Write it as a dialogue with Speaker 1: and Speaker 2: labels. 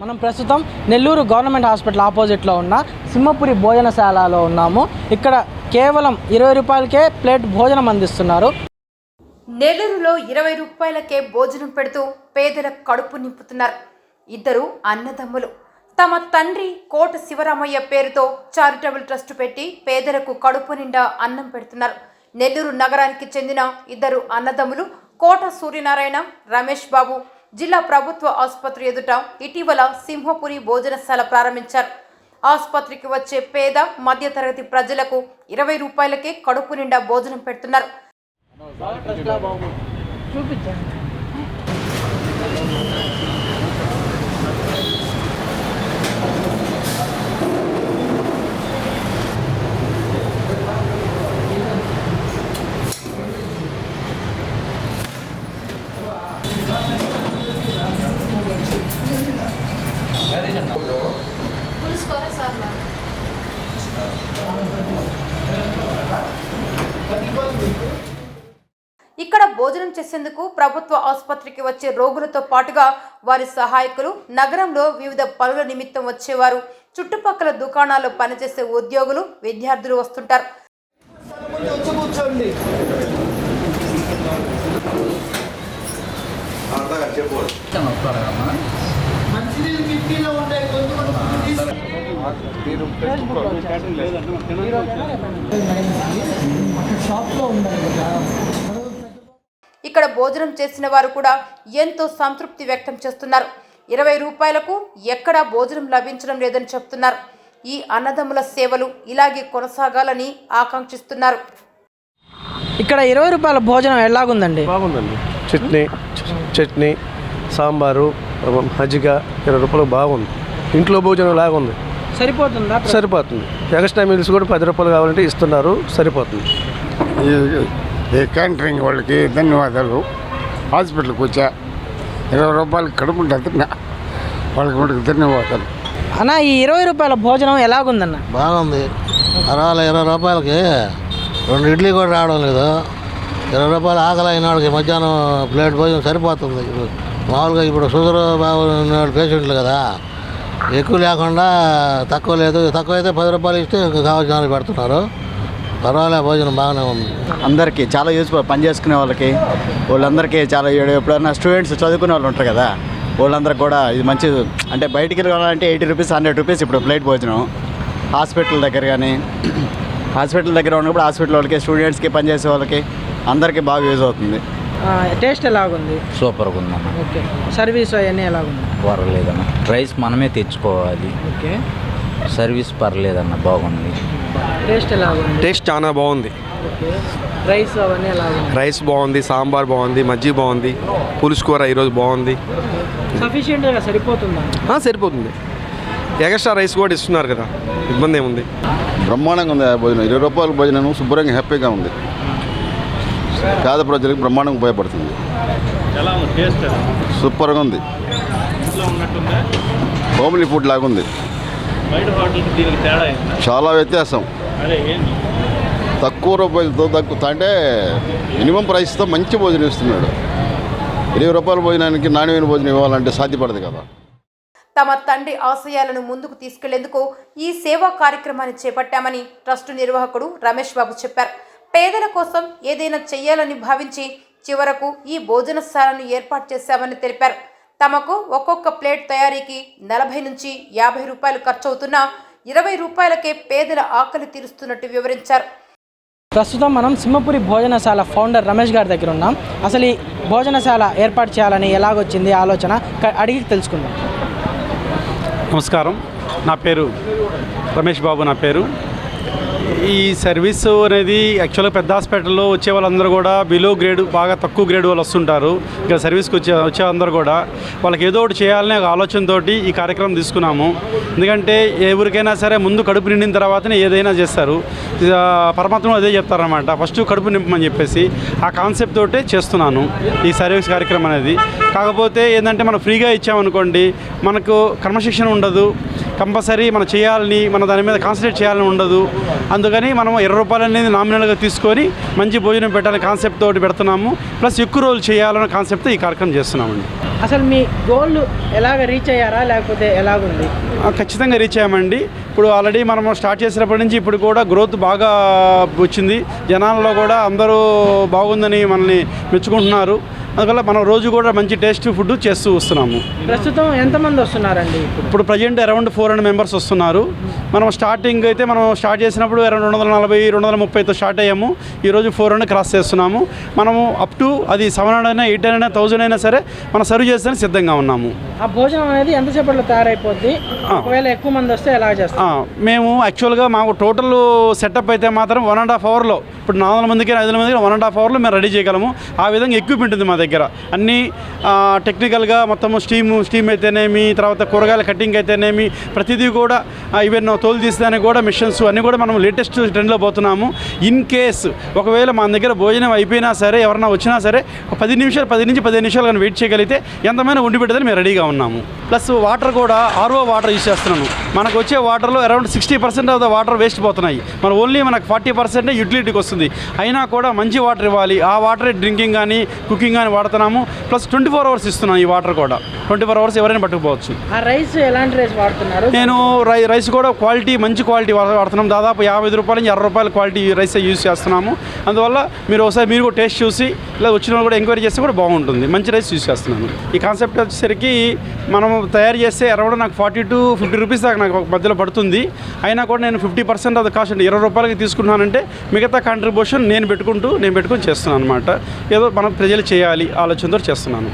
Speaker 1: మనం ప్రస్తుతం Nellore government hospital ఆపోజిట్లో ఉన్న సింహపురి భోజనశాలలో ఉన్నాము. ఇక్కడ కేవలం ఇరవై రూపాయలకే ప్లేట్ భోజనం అందిస్తున్నారు.
Speaker 2: నెల్లూరులో ఇరవై రూపాయలకే భోజనం పెడుతూ పేదల కడుపు నింపుతున్నారు. ఇద్దరు అన్నదమ్ములు. తమ తండ్రి కోట శివరామయ్య పేరుతో చారిటబుల్ ట్రస్ట్ పెట్టి పేదలకు కడుపు నిండా అన్నం పెడుతున్నారు. నెల్లూరు నగరానికి చెందిన ఇద్దరు అన్నదమ్ములు కోట సూర్యనారాయణ రమేష్ బాబు జిల్లా ప్రభుత్వ ఆసుపత్రి ఎదుట ఇటీవల సింహపురి భోజనశాల ప్రారంభించారు. ఆసుపత్రికి వచ్చే పేద మధ్యతరగతి ప్రజలకు ఇరవై రూపాయలకే కడుపు నిండా భోజనం పెడుతున్నారు.
Speaker 1: చూపించండి.
Speaker 2: ఇక్కడ భోజనం చేసేందుకు ప్రభుత్వ ఆసుపత్రికి వచ్చే రోగులతో పాటుగా వారి సహాయకులు నగరంలో వివిధ పనుల నిమిత్తం వచ్చేవారు. చుట్టుపక్కల దుకాణాల్లో పనిచేసే ఉద్యోగులు విద్యార్థులు వస్తుంటారు.
Speaker 1: షాప్లో ఉండాలి కదా
Speaker 2: ఇక్కడ భోజనం చేసిన వారు కూడా ఎంతో సంతృప్తి వ్యక్తం చేస్తున్నారు. ఇరవై రూపాయలకు ఎక్కడా భోజనం లభించడం లేదని చెప్తున్నారు. ఈ అన్నదమ్ముల సేవలు ఇలాగే కొనసాగాలని ఆకాంక్షిస్తున్నారు.
Speaker 1: ఇక్కడ ఇరవై రూపాయల భోజనం ఎలాగుందండి?
Speaker 3: బాగుందండి. చట్నీ చట్నీ సాంబారు మజ్జిగ ఇరవై రూపాయలు బాగుంది. ఇంట్లో భోజనం లాగా ఉంది
Speaker 1: సరిపోతుందా
Speaker 3: సరిపోతుంది. ఎక్స్ట్రా మీల్స్ కూడా పది రూపాయలు కావాలంటే ఇస్తున్నారు సరిపోతుంది.
Speaker 4: ఈ- క్యాంటరింగ్ వాళ్ళకి ధన్యవాదాలు. హాస్పిటల్కి వచ్చా ఇరవై రూపాయలు కడుపు తిన్నా. వాళ్ళకి వాళ్ళకి ధన్యవాదాలు.
Speaker 1: అన్న ఈ ఇరవై రూపాయల భోజనం ఎలాగుందన్న?
Speaker 5: బాగుంది. అరవై ఇరవై రూపాయలకి రెండు ఇడ్లీ కూడా రావడం లేదు. ఇరవై రూపాయలు ఆకలి అయిన వాడికి మధ్యాహ్నం ప్లేట్ భోజనం సరిపోతుంది. మామూలుగా ఇప్పుడు షుగర్ బాబు పేషెంట్లు కదా ఎక్కువ లేకుండా తక్కువ లేదు. తక్కువ అయితే పది రూపాయలు ఇస్తే ఇంకా కావాల్సిన పెడుతున్నారు. పర్వాలే భోజనం బాగానే ఉంది.
Speaker 6: అందరికీ చాలా యూజ్ఫుల్ పని చేసుకునే వాళ్ళకి వాళ్ళందరికీ చాలా ఎప్పుడైనా స్టూడెంట్స్ చదువుకునే వాళ్ళు ఉంటారు కదా వాళ్ళందరికీ కూడా ఇది మంచి అంటే బయటికి వెళ్ళాలంటే ఎయిటీ రూపీస్ హండ్రెడ్ రూపీస్ ఇప్పుడు ప్లేట్ భోజనం. హాస్పిటల్ దగ్గర కానీ హాస్పిటల్ దగ్గర ఉన్నప్పుడు హాస్పిటల్ వాళ్ళకి స్టూడెంట్స్కి పనిచేసే వాళ్ళకి అందరికీ బాగా యూజ్ అవుతుంది.
Speaker 1: టేస్ట్ ఎలాగుంది?
Speaker 7: సూపర్గా ఉందన్న
Speaker 1: ఓకే. సర్వీస్ అవన్నీ ఎలాగుంది?
Speaker 7: పర్లేదన్న రైస్ మనమే తెచ్చుకోవాలి.
Speaker 1: ఓకే.
Speaker 7: సర్వీస్ పర్లేదన్న బాగుంది.
Speaker 1: టేస్ట్ ఎలాగుంది?
Speaker 3: టేస్ట్ చాలా బాగుంది.
Speaker 1: రైస్ అవన్నీ ఎలాగుంది?
Speaker 3: రైస్ బాగుంది సాంబార్ బాగుంది మజ్జిగ బాగుంది పులుసు కూర ఈరోజు బాగుంది.
Speaker 1: సఫిషియెంట్గా సరిపోతుందా?
Speaker 3: ఆ, సరిపోతుంది. ఎక్స్ట్రా రైస్ కూడా ఇస్తున్నారు కదా. ఇబ్బంది ఏముంది?
Speaker 8: బ్రహ్మాండంగా ఉంది ఆ భోజనం. ఇరవై రూపాయల భోజనం శుభ్రంగా హ్యాపీగా ఉంది. పేద ప్రజలకు బ్రహ్మాండంగా ఉపయోగపడుతుంది. సూపర్గా ఉంది. హోమ్లీ ఫుడ్ లాగా ఉంది. చాలా వ్యత్యాసం. తక్కువ రూపాయలతో తక్కువ అంటే మినిమం ప్రైస్తో మంచి భోజనం ఇస్తున్నాడు. ఇరవై రూపాయల భోజనానికి నాణ్యమైన భోజనం ఇవ్వాలంటే సాధ్యపడదు కదా.
Speaker 2: తమ తండ్రి ఆశయాలను ముందుకు తీసుకెళ్ళేందుకు ఈ సేవా కార్యక్రమాన్ని చేపట్టామని ట్రస్టు నిర్వాహకుడు రమేష్ బాబు చెప్పారు. పేదల కోసం ఏదైనా చెయ్యాలని భావించి చివరకు ఈ భోజనశాలను ఏర్పాటు చేశామని తెలిపారు. తమకు ఒక్కొక్క ప్లేట్ తయారీకి నలభై నుంచి యాభై రూపాయలు ఖర్చవుతున్నా ఇరవై రూపాయలకే పేదల ఆకలి తీరుస్తున్నట్టు వివరించారు.
Speaker 1: ప్రస్తుతం మనం సింహపురి భోజనశాల ఫౌండర్ రమేష్ గారి దగ్గర ఉన్నాం. అసలు ఈ భోజనశాల ఏర్పాటు చేయాలని ఎలాగొచ్చింది ఆలోచన? అడిగి తెలుసుకుందాం.
Speaker 9: నమస్కారం. నా పేరు రమేష్ బాబు నా పేరు. ఈ సర్వీస్ అనేది యాక్చువల్గా పెద్ద హాస్పిటల్లో వచ్చే వాళ్ళందరూ కూడా బిలో గ్రేడ్ బాగా తక్కువ గ్రేడ్ వాళ్ళు వస్తుంటారు. ఇక్కడ సర్వీస్కి వచ్చే వచ్చే అందరూ కూడా. వాళ్ళకి ఏదో ఒకటి చేయాలనే ఒక ఆలోచనతోటి ఈ కార్యక్రమం తీసుకున్నాము. ఎందుకంటే ఎవరికైనా సరే ముందు కడుపు నిండిన తర్వాతనే ఏదైనా చేస్తారు. పరమాత్మ అదే చెప్తారనమాట ఫస్ట్ కడుపు నింపమని చెప్పేసి ఆ కాన్సెప్ట్ తోటే చేస్తున్నాను ఈ సర్వీస్ కార్యక్రమం అనేది. కాకపోతే ఏంటంటే మనం ఫ్రీగా ఇచ్చామనుకోండి మనకు క్రమశిక్షణ ఉండదు కంపల్సరీ మనం చేయాలని మన దాని మీద కాన్సన్ట్రేట్ చేయాలని ఉండదు. అందుకని మనం ఇరవై రూపాయలు అనేది నామినల్గా తీసుకొని మంచి భోజనం పెట్టాలనే కాన్సెప్ట్ తోటి పెడుతున్నాము. ప్లస్ ఎక్కువ రోజులు చేయాలనే కాన్సెప్ట్ ఈ కార్యక్రమం చేస్తున్నామండి.
Speaker 1: అసలు మీ గోల్ ఎలాగ రీచ్ అయ్యారా? లేకపోతే ఎలాగుంది?
Speaker 9: ఖచ్చితంగా రీచ్ అయ్యామండి. ఇప్పుడు ఆల్రెడీ మనం స్టార్ట్ చేసినప్పటి నుంచి ఇప్పుడు కూడా గ్రోత్ బాగా వచ్చింది. జనాల్లో కూడా అందరూ బాగుందని మనల్ని మెచ్చుకుంటున్నారు. అందువల్ల మనం రోజు కూడా మంచి టేస్ట్ ఫుడ్ చేస్తూ వస్తున్నాము.
Speaker 1: ప్రస్తుతం ఎంతమంది వస్తున్నారండి ఇప్పుడు?
Speaker 9: Present around four hundred members వస్తున్నారు. మనం స్టార్టింగ్ అయితే మనం స్టార్ట్ చేసినప్పుడు అరౌండ్ రెండు వందల నలభై రెండు వందల ముప్పైతో స్టార్ట్ అయ్యాము. ఈరోజు ఫోర్ హండ్రెడ్ క్రాస్ చేస్తున్నాము. మనము అప్ టు అది సెవెన్ హండ్రెడ్ అయినా ఎయిట్ హండ్రెడ్ అయినా థౌజండ్ అయినా సరే మనం సర్వ్ చేస్తానికి సిద్ధంగా ఉన్నాము.
Speaker 1: ఆ భోజనం అనేది ఎంతసేపట్లో తయారైపోద్ది? ఒకవేళ ఎక్కువ మంది వస్తే ఎలా చేస్తారు?
Speaker 9: ఆ, మేము యాక్చువల్గా మాకు టోటల్ సెటప్ అయితే మాత్రం వన్ అండ్ హాఫ్ అవర్లో ఇప్పుడు నాలుగు వందల మందికి ఐదు వందల మందికి వన్ అండ్ హాఫ్ అవర్లో మేము రెడీ చేయగలము. ఆ విధంగా ఎక్విప్మెంట్ ఉంది మా దగ్గర. దగ్గర. అన్నీ టెక్నికల్గా మొత్తం స్టీమ్ స్టీమ్ అయితేనేమి తర్వాత కూరగాయల కటింగ్ అయితేనేమి ప్రతిదీ కూడా ఈవెన్ తోలు తీసేదానికి కూడా మిషన్స్ అన్నీ కూడా మనం లేటెస్ట్ ట్రెండ్లో పోతున్నాము. ఇన్ కేస్ ఒకవేళ మన దగ్గర భోజనం అయిపోయినా సరే ఎవరన్నా వచ్చినా సరే పది నిమిషాలు పది నుంచి పదిహేను నిమిషాలు కానీ వెయిట్ చేయగలిగితే ఎంతమైనా ఉండి పెట్టదని మేము రెడీగా ఉన్నాము. ప్లస్ వాటర్ కూడా ఆర్ఓ వాటర్ యూస్ చేస్తున్నాను. మనకు వచ్చే వాటర్లో around sixty percent of the water waste పోతున్నాయి. మన ఓన్లీ మనకు ఫార్టీ పర్సెంటే యూటిలిటీకి వస్తుంది. అయినా కూడా మంచి వాటర్ ఇవ్వాలి. ఆ వాటర్ డ్రింకింగ్ కానీ కుకింగ్ కానీ వాడుతున్నాము. ప్లస్ ట్వంటీ ఫోర్ అవర్స్ ఇస్తున్నాను ఈ వాటర్ కూడా. ట్వంటీ ఫోర్ అవర్స్ ఎవరైనా పట్టుకుపోవచ్చు.
Speaker 1: రైస్ ఎలాంటి రైస్ వాడుతున్నారు?
Speaker 9: నేను రై రైస్ కూడా క్వాలిటీ మంచి క్వాలిటీ వాడుతున్నాం. దాదాపు యాభై ఐదు రూపాయల నుంచి అరవై రూపాయల క్వాలిటీ రైస్ యూస్ చేస్తున్నాము. అందువల్ల మీరు ఒకసారి మీరు కూడా టేస్ట్ చూసి ఇలా వచ్చిన వాళ్ళు కూడా ఎంక్వైరీ చేస్తే కూడా బాగుంటుంది. మంచి రైస్ యూస్ చేస్తున్నాను. ఈ కాన్సెప్ట్ వచ్చేసరికి మనం తయారు చేస్తే అరౌండ్ నాకు ఫార్టీ టు ఫిఫ్టీ రూపీస్ దాకా నాకు మధ్యలో పడుతుంది. అయినా కూడా నేను fifty percent of the cost అంటే ఇరవై రూపాయలకి తీసుకుంటున్నానంటే మిగతా కాంట్రిబ్యూషన్ నేను పెట్టుకుంటూ నేను పెట్టుకొని చేస్తున్నాను అనమాట ఏదో మనం ప్రజలు చేయాలి ఆలోచనతో చేస్తున్నాను.